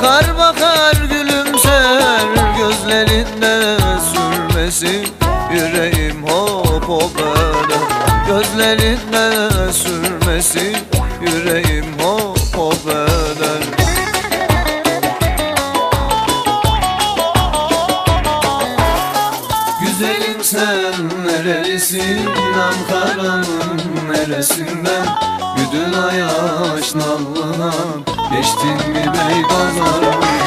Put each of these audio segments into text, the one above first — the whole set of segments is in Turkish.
Güzel bakar gülümser Gözlerinde sürmesi yüreğim hop hop eder Gözlerinde sürmesi yüreğim hop hop eder Güzelim sen nerelisin Ankara'nın neresinden? Güdül ayaş nallına Geçtin mi Beypazarı'ndan Güzelim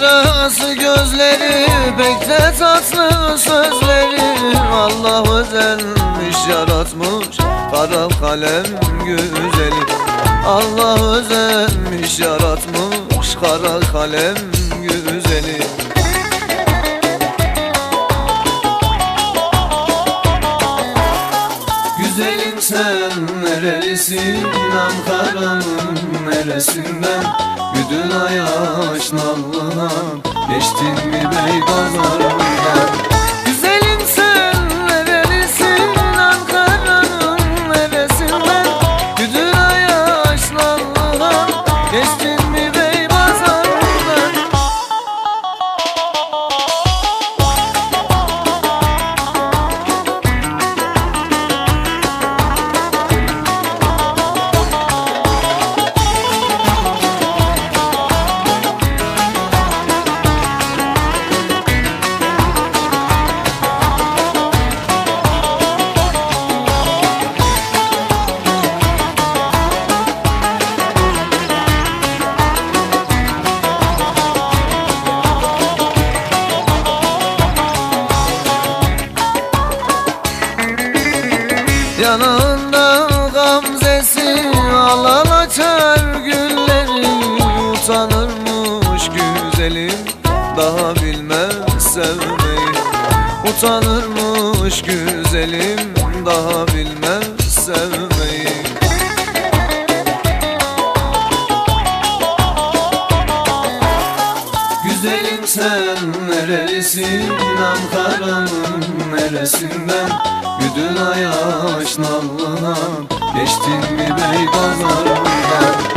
Karası gözleri Pek de tatlı sözleri. Allah özenmiş yaratmış Kara kalem güzeli. Allah özenmiş yaratmış Kara kalem güzeli nerelisin Ankara'nın neresinden? Güdül ayaş nallına Geçtin mi Beypazarı'ndan Güzelim Yanında gamzesi alan açar gülleri. Utanırmış güzelim daha bilmez sevmeyi. Utanırmış güzelim daha bilmez sevmeyi sen nerelisin Ankara'nın neresinden? Güdül ayaş nallına Geçtin mi Beypazarı'ndan Güzelim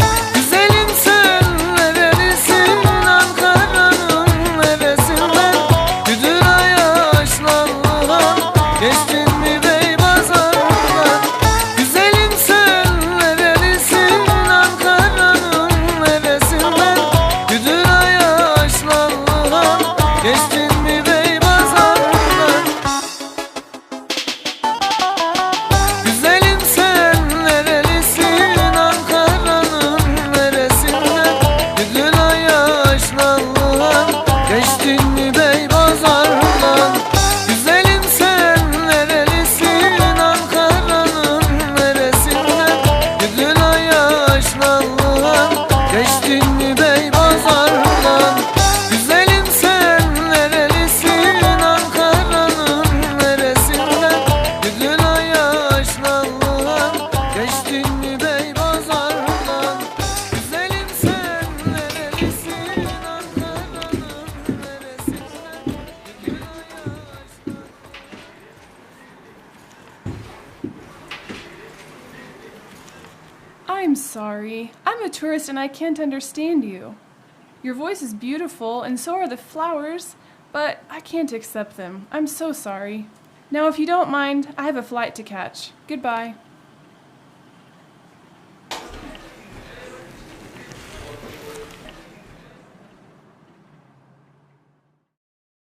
I'm sorry. I'm a tourist and I can't understand you. Your voice is beautiful and so are the flowers, but I can't accept them. I'm so sorry. Now, if you don't mind, I have a flight to catch. Goodbye.